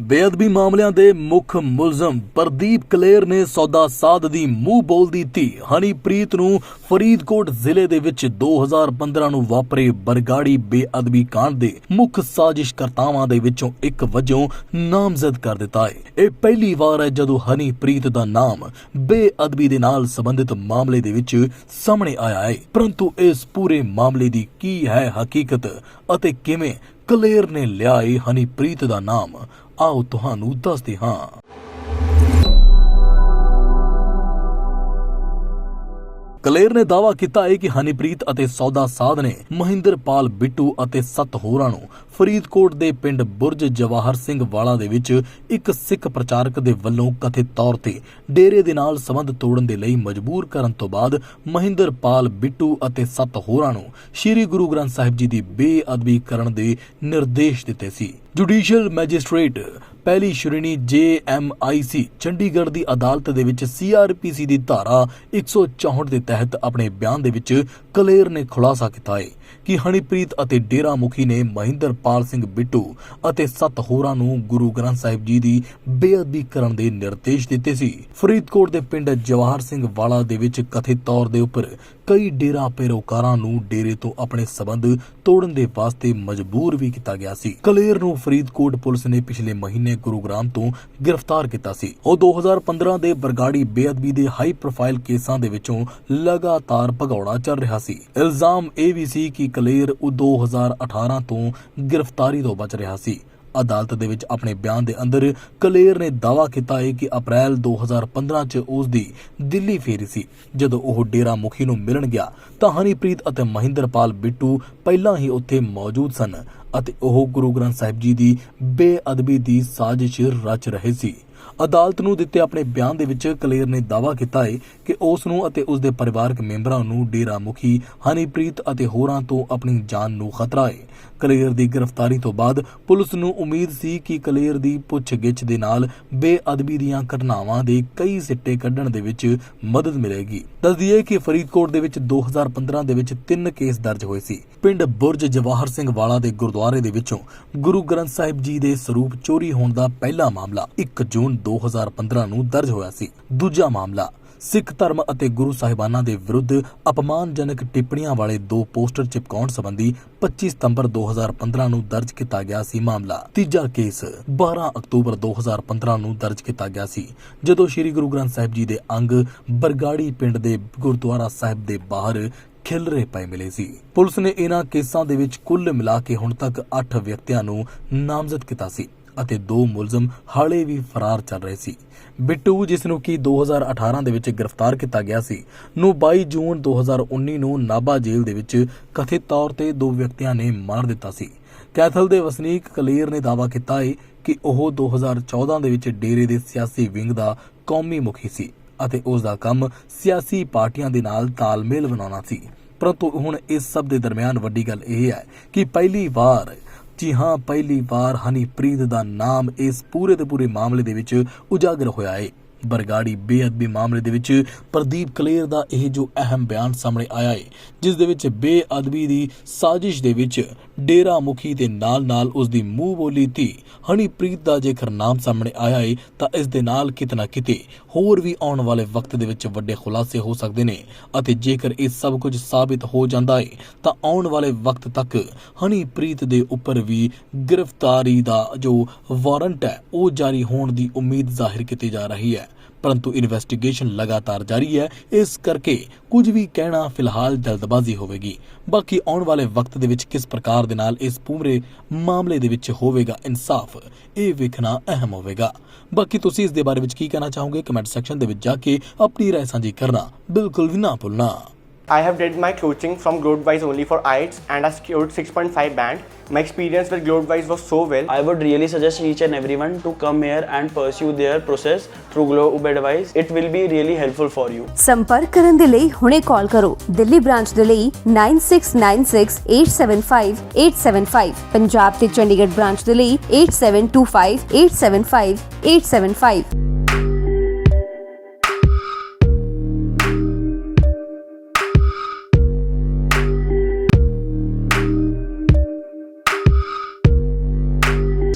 ਬੇਅਦਬੀ ਮਾਮਲਿਆਂ ਦੇ ਮੁੱਖ ਮੁਲਜ਼ਮ ਪ੍ਰਦੀਪ ਕਲੇਰ ਨੇ ਸੌਦਾ ਸਾਧ ਦੀ ਮੂੰਹ ਬੋਲਦੀ ਧੀ ਹਨੀਪ੍ਰੀਤ ਨੂੰ ਫਰੀਦਕੋਟ ਜ਼ਿਲ੍ਹੇ ਦੇ ਵਿੱਚ 2015 ਨੂੰ ਵਾਪਰੇ ਬਰਗਾੜੀ ਬੇਅਦਬੀ ਕਾਂਡ ਦੇ ਮੁੱਖ ਸਾਜ਼ਿਸ਼ਕਰਤਾਵਾਂ ਦੇ ਵਿੱਚੋਂ ਇੱਕ ਵਜੋਂ ਨਾਮਜ਼ਦ ਕਰ ਦਿੱਤਾ ਹੈ। ਇਹ ਪਹਿਲੀ ਵਾਰ ਹੈ ਜਦੋਂ ਹਨੀਪ੍ਰੀਤ ਦਾ ਨਾਮ ਬੇਅਦਬੀ ਦੇ ਨਾਲ ਸੰਬੰਧਿਤ ਮਾਮਲੇ ਦੇ ਵਿੱਚ ਸਾਹਮਣੇ ਆਇਆ ਹੈ। ਪਰੰਤੂ ਇਸ ਪੂਰੇ ਮਾਮਲੇ ਦੀ ਕੀ ਹੈ ਹਕੀਕਤ ਅਤੇ ਕਿਵੇਂ ਕਲੇਰ ਨੇ ਲਿਆ ਇਹ ਹਨੀਪ੍ਰੀਤ ਦਾ ਨਾਮ ਆਓ ਤੁਹਾਨੂੰ ਦੱਸਦੇ ਹਾਂ। ਕਲੇਰ ਨੇ ਦਾਅਵਾ ਕੀਤਾ ਹੈ ਕਿ ਹਨੀਪ੍ਰੀਤ ਅਤੇ ਸੌਦਾ ਸਾਧ ਨੇ ਮਹਿੰਦਰਪਾਲ ਬਿੱਟੂ ਅਤੇ ਸੱਤ ਹੋਰਾਂ ਨੂੰ ਫਰੀਦਕੋਟ ਦੇ ਪਿੰਡ ਬੁਰਜ ਜਵਾਹਰ ਸਿੰਘ ਵਾਲਾ ਦੇ ਵਿੱਚ ਇੱਕ ਸਿੱਖ ਪ੍ਰਚਾਰਕ ਦੇ ਵੱਲੋਂ ਕਥਿਤ ਤੌਰ ਤੇ ਡੇਰੇ ਦੇ ਨਾਲ ਸੰਬੰਧ ਤੋੜਨ ਦੇ ਲਈ ਮਜਬੂਰ ਕਰਨ ਤੋਂ ਬਾਅਦ ਮਹਿੰਦਰਪਾਲ ਬਿੱਟੂ ਅਤੇ ਸੱਤ ਹੋਰਾਂ ਨੂੰ ਸ੍ਰੀ ਗੁਰੂ ਗ੍ਰੰਥ ਸਾਹਿਬ ਜੀ ਦੀ ਬੇਅਦਬੀ ਕਰਨ ਦੇ ਨਿਰਦੇਸ਼ ਦਿੱਤੇ ਸੀ। ਜੁਡੀਸ਼ੀਅਲ ਮੈਜਿਸਟ੍ਰੇਟ ਪਹਿਲੀ ਸ਼੍ਰੇਣੀ JMIC ਚੰਡੀਗੜ੍ਹ ਦੀ ਅਦਾਲਤ ਦੇ ਵਿੱਚ CRPC ਦੀ ਧਾਰਾ 164 ਦੇ ਤਹਿਤ ਆਪਣੇ ਬਿਆਨ ਦੇ ਵਿੱਚ ਕਲੇਰ ਨੇ ਖੁਲਾਸਾ ਕੀਤਾ ਹੈ ਕਿ ਹਨੀਪ੍ਰੀਤ ਅਤੇ ਡੇਰਾ ਮੁਖੀ ਨੇ ਮਹਿੰਦਰਪਾਲ ਸਿੰਘ ਬਿੱਟੂ ਅਤੇ ਸੱਤ ਹੋਰਾਂ ਨੂੰ ਗੁਰੂ ਗ੍ਰੰਥ ਸਾਹਿਬ ਜੀ ਦੀ ਬੇਅਦਬੀ ਕਰਨ ਦੇ ਨਿਰਦੇਸ਼ ਦਿੱਤੇ ਸੀ। ਫਰੀਦਕੋਟ ਦੇ ਪਿੰਡ ਜਵਾਹਰ ਸਿੰਘ ਵਾਲਾ ਦੇ ਵਿੱਚ ਕਥਿਤ ਤੌਰ ਦੇ ਉੱਪਰ ਕਈ ਡੇਰਾ ਪੈਰੋਕਾਰਾਂ ਨੂੰ ਡੇਰੇ ਤੋਂ ਆਪਣੇ ਸਬੰਧ ਤੋੜਨ ਦੇ ਵਾਸਤੇ ਮਜਬੂਰ ਵੀ ਕੀਤਾ ਗਿਆ ਸੀ। ਕਲੇਰ ਨੂੰ ਫਰੀਦਕੋਟ ਪੁਲਿਸ ਨੇ ਪਿਛਲੇ ਮਹੀਨੇ ਗੁਰੂਗ੍ਰਾਮ ਤੋਂ ਗ੍ਰਿਫਤਾਰ ਕੀਤਾ ਸੀ। ਉਹ 2015 ਦੇ ਬਰਗਾੜੀ ਬੇਅਦਬੀ ਦੇ ਹਾਈ ਪ੍ਰੋਫਾਈਲ ਕੇਸਾਂ ਦੇ ਵਿੱਚੋਂ ਲਗਾਤਾਰ ਭਗੌੜਾ ਚੱਲ ਰਿਹਾ ਸੀ। ਇਲਜ਼ਾਮ ਇਹ ਵੀ ਸੀ ਕਿ ਕਲੇਰ ਉਹ 2018 ਤੋਂ ਗ੍ਰਿਫਤਾਰੀ ਤੋਂ ਬਚ ਰਿਹਾ ਸੀ। ਅਦਾਲਤ ਦੇ ਵਿੱਚ ਆਪਣੇ ਬਿਆਨ ਦੇ ਅੰਦਰ ਕਲੇਰ ਨੇ ਦਾਅਵਾ ਕੀਤਾ ਹੈ ਕਿ ਅਪ੍ਰੈਲ 2015 ਚ ਉਸ ਦੀ ਦਿੱਲੀ ਫੇਰੀ ਸੀ। ਜਦੋਂ ਉਹ ਡੇਰਾ ਮੁਖੀ ਨੂੰ ਮਿਲਣ ਗਿਆ, ਤਾਂ ਹਨੀਪ੍ਰੀਤ ਅਤੇ ਮਹਿੰਦਰਪਾਲ ਬਿੱਟੂ ਪਹਿਲਾਂ ਹੀ ਉੱਥੇ ਮੌਜੂਦ ਸਨ ਅਤੇ ਉਹ ਗੁਰੂ ਗ੍ਰੰਥ ਸਾਹਿਬ ਜੀ ਦੀ ਬੇਅਦਬੀ ਦੀ ਸਾਜ਼ਿਸ਼ ਰਚ ਰਹੇ ਸੀ। ਅਦਾਲਤ ਨੂੰ ਦਿੱਤੇ ਆਪਣੇ ਬਿਆਨ ਦੇ ਵਿੱਚ ਕਲੇਰ ਨੇ ਦਾਅਵਾ ਕੀਤਾ ਹੈ ਕਿ ਉਸ ਨੂੰ ਅਤੇ ਉਸ ਦੇ ਪਰਿਵਾਰਕ ਮੈਂਬਰਾਂ ਨੂੰ ਡੇਰਾ ਮੁਖੀ ਹਨੀਪ੍ਰੀਤ ਅਤੇ ਹੋਰਾਂ ਤੋਂ ਆਪਣੀ ਜਾਨ ਨੂੰ ਖਤਰਾ ਹੈ ਕਲੇਰ ਦੀ ਗ੍ਰਿਫਤਾਰੀ ਤੋਂ ਬਾਅਦ ਪੁਲਿਸ ਨੂੰ ਉਮੀਦ ਸੀ ਕਿ ਕਲੇਰ ਦੀ ਪੁੱਛਗਿੱਛ ਦੇ ਨਾਲ ਬੇਅਦਬੀ ਦੀਆਂ ਘਟਨਾਵਾਂ ਦੇ ਕਈ ਸਿੱਟੇ ਕੱਢਣ ਦੇ ਵਿੱਚ ਮਦਦ ਮਿਲੇਗੀ। ਦੱਸਦੀਏ ਕਿ ਫਰੀਦਕੋਟ ਦੇ ਵਿੱਚ 2015 ਦੇ ਵਿੱਚ ਤਿੰਨ ਕੇਸ ਦਰਜ ਹੋਏ ਸੀ। ਪਿੰਡ ਬੁਰਜ ਜਵਾਹਰ ਸਿੰਘ ਵਾਲਾ ਦੇ ਗੁਰਦੁਆਰੇ ਦੇ ਵਿੱਚੋਂ ਗੁਰੂ ਗ੍ਰੰਥ ਸਾਹਿਬ ਜੀ ਦੇ ਸਰੂਪ ਚੋਰੀ ਹੋਣ ਦਾ ਪਹਿਲਾ ਮਾਮਲਾ 1 ਜੂਨ 2015 ਨੂੰ ਦਰਜ ਹੋਇਆ ਸੀ। ਦੂਜਾ ਮਾਮਲਾ, ਸਿੱਖ ਧਰਮ ਅਤੇ ਗੁਰੂ ਸਾਹਿਬਾਨਾਂ ਦੇ ਵਿਰੁੱਧ ਅਪਮਾਨਜਨਕ ਟਿੱਪਣੀਆਂ ਵਾਲੇ ਦੋ ਪੋਸਟਰ ਚਿਪਕਾਉਣ ਸੰਬੰਧੀ 25 ਸਤੰਬਰ 2015 ਨੂੰ ਦਰਜ ਕੀਤਾ ਗਿਆ ਸੀ ਮਾਮਲਾ। ਤੀਜਾ ਕੇਸ 12 ਅਕਤੂਬਰ 2015 ਨੂੰ ਦਰਜ ਕੀਤਾ ਗਿਆ ਸੀ, ਜਦੋਂ ਸ੍ਰੀ ਗੁਰੂ ਗ੍ਰੰਥ ਸਾਹਿਬ ਜੀ ਦੇ ਅੰਗ ਬਰਗਾੜੀ ਪਿੰਡ ਦੇ ਗੁਰਦੁਆਰਾ ਸਾਹਿਬ ਦੇ ਬਾਹਰ ਖਿਲਰੇ ਪਏ ਮਿਲੇ ਸੀ। ਪੁਲਿਸ ਨੇ ਇਹਨਾਂ ਕੇਸਾਂ ਦੇ ਵਿੱਚ ਕੁੱਲ ਮਿਲਾ ਕੇ ਹੁਣ ਤੱਕ 8 ਵਿਅਕਤੀਆਂ ਨੂੰ ਨਾਮਜ਼ਦ ਕੀਤਾ ਸੀ। ਅਤੇ ਦੋ ਮੁਲਜ਼ਮ ਹਾਲੇ ਵੀ ਫਰਾਰ ਚੱਲ ਰਹੇ ਸੀ। ਬਿੱਟੂ ਜਿਸ ਨੂੰ ਕਿ 2018 ਦੇ ਵਿੱਚ ਗ੍ਰਿਫਤਾਰ ਕੀਤਾ ਗਿਆ ਸੀ, ਨੂੰ 22 ਜੂਨ 2019 ਨੂੰ ਨਾਭਾ ਜੇਲ੍ਹ ਦੇ ਵਿੱਚ ਕਥਿਤ ਤੌਰ ਤੇ ਦੋ ਵਿਅਕਤੀਆਂ ਨੇ ਮਾਰ ਦਿੱਤਾ ਸੀ। ਕੈਥਲ ਦੇ ਵਸਨੀਕ ਕਲੀਰ ਨੇ ਦਾਅਵਾ ਕੀਤਾ ਹੈ ਕਿ ਉਹ 2014 ਦੇ ਵਿੱਚ ਡੇਰੇ ਦੇ ਸਿਆਸੀ ਵਿੰਗ ਦਾ ਕੌਮੀ ਮੁਖੀ ਸੀ ਅਤੇ ਉਸ ਦਾ ਕੰਮ ਸਿਆਸੀ ਪਾਰਟੀਆਂ ਦੇ ਨਾਲ ਤਾਲਮੇਲ ਬਣਾਉਣਾ ਸੀ। ਪਰੰਤੂ ਹੁਣ ਇਸ ਸਭ ਦੇ ਦਰਮਿਆਨ ਵੱਡੀ ਗੱਲ ਇਹ ਹੈ ਕਿ ਪਹਿਲੀ ਵਾਰ ਜੀ ਹਾਂ, ਪਹਿਲੀ ਵਾਰ ਹਨੀਪ੍ਰੀਤ ਦਾ ਨਾਮ ਇਸ ਪੂਰੇ ਦੇ ਪੂਰੇ ਮਾਮਲੇ ਦੇ ਵਿੱਚ ਉਜਾਗਰ ਹੋਇਆ ਹੈ ਬਰਗਾੜੀ ਬੇਅਦਬੀ ਮਾਮਲੇ ਦੇ ਵਿੱਚ ਪ੍ਰਦੀਪ ਕਲੇਰ ਦਾ ਇਹ ਜੋ ਅਹਿਮ ਬਿਆਨ ਸਾਹਮਣੇ ਆਇਆ ਹੈ ਜਿਸ ਦੇ ਵਿੱਚ ਬੇਅਦਬੀ ਦੀ ਸਾਜ਼ਿਸ਼ ਦੇ ਵਿੱਚ ਡੇਰਾ ਮੁਖੀ ਦੇ ਨਾਲ-ਨਾਲ ਉਸ ਦੀ ਮੂੰਹ ਬੋਲੀ ਧੀ ਹਨੀਪ੍ਰੀਤ ਦਾ ਜੇਕਰ ਨਾਮ ਸਾਹਮਣੇ ਆਇਆ ਹੈ ਤਾਂ ਇਸ ਦੇ ਨਾਲ ਕਿਤਨਾ ਕਿਤੇ ਹੋਰ ਵੀ ਆਉਣ ਵਾਲੇ ਵਕਤ ਦੇ ਵਿੱਚ ਵੱਡੇ ਖੁਲਾਸੇ ਹੋ ਸਕਦੇ ਨੇ। ਅਤੇ ਜੇਕਰ ਇਹ ਸਭ ਕੁਝ ਸਾਬਿਤ ਹੋ ਜਾਂਦਾ ਹੈ ਤਾਂ ਆਉਣ ਵਾਲੇ ਵਕਤ ਤੱਕ ਹਨੀਪ੍ਰੀਤ ਦੇ ਉੱਪਰ ਵੀ ਗ੍ਰਿਫਤਾਰੀ ਦਾ ਜੋ ਵਾਰੰਟ ਹੈ, ਉਹ ਜਾਰੀ ਹੋਣ ਦੀ ਉਮੀਦ ਜ਼ਾਹਿਰ ਕੀਤੀ ਜਾ ਰਹੀ ਹੈ। ਪਰੰਤੂ ਇਨਵੈਸਟੀਗੇਸ਼ਨ ਲਗਾਤਾਰ ਜਾਰੀ ਹੈ ਇਸ ਕਰਕੇ ਕੁਝ ਵੀ ਕਹਿਣਾ ਫਿਲਹਾਲ ਜਲਦਬਾਜ਼ੀ ਹੋਵੇਗੀ ਬਾਕੀ ਆਉਣ ਵਾਲੇ ਵਕਤ ਦੇ ਵਿੱਚ ਕਿਸ ਪ੍ਰਕਾਰ ਦੇ ਨਾਲ ਇਸ ਪੂਰੇ ਮਾਮਲੇ ਦੇ ਵਿੱਚ ਹੋਵੇਗਾ ਇਨਸਾਫ ਇਹ ਵੇਖਣਾ ਅਹਿਮ ਹੋਵੇਗਾ ਬਾਕੀ ਤੁਸੀਂ ਇਸ ਦੇ ਬਾਰੇ ਵਿੱਚ ਕੀ ਕਹਿਣਾ ਚਾਹੋਗੇ ਕਮੈਂਟ ਸੈਕਸ਼ਨ ਦੇ ਵਿੱਚ ਜਾ ਕੇ ਆਪਣੀ رائے ਸਾਂਝੀ ਕਰਨਾ ਬਿਲਕੁਲ ਵੀ ਨਾ ਭੁੱਲਣਾ I have did my coaching from Globewise only for IELTS and I scored 6.5 band. My experience with Globewise was so well. I would really suggest each and everyone to come here and pursue their process through Globe Advice. It will be really helpful for you. ਸੰਪਰਕ ਕਰਨ ਦੇ ਲਈ ਹੁਣੇ ਕਾਲ ਕਰੋ Delhi branch ਦੇ ਲਈ 9696875875 ਪੰਜਾਬ ਤੇ Chandigarh branch ਦੇ ਲਈ 8725875875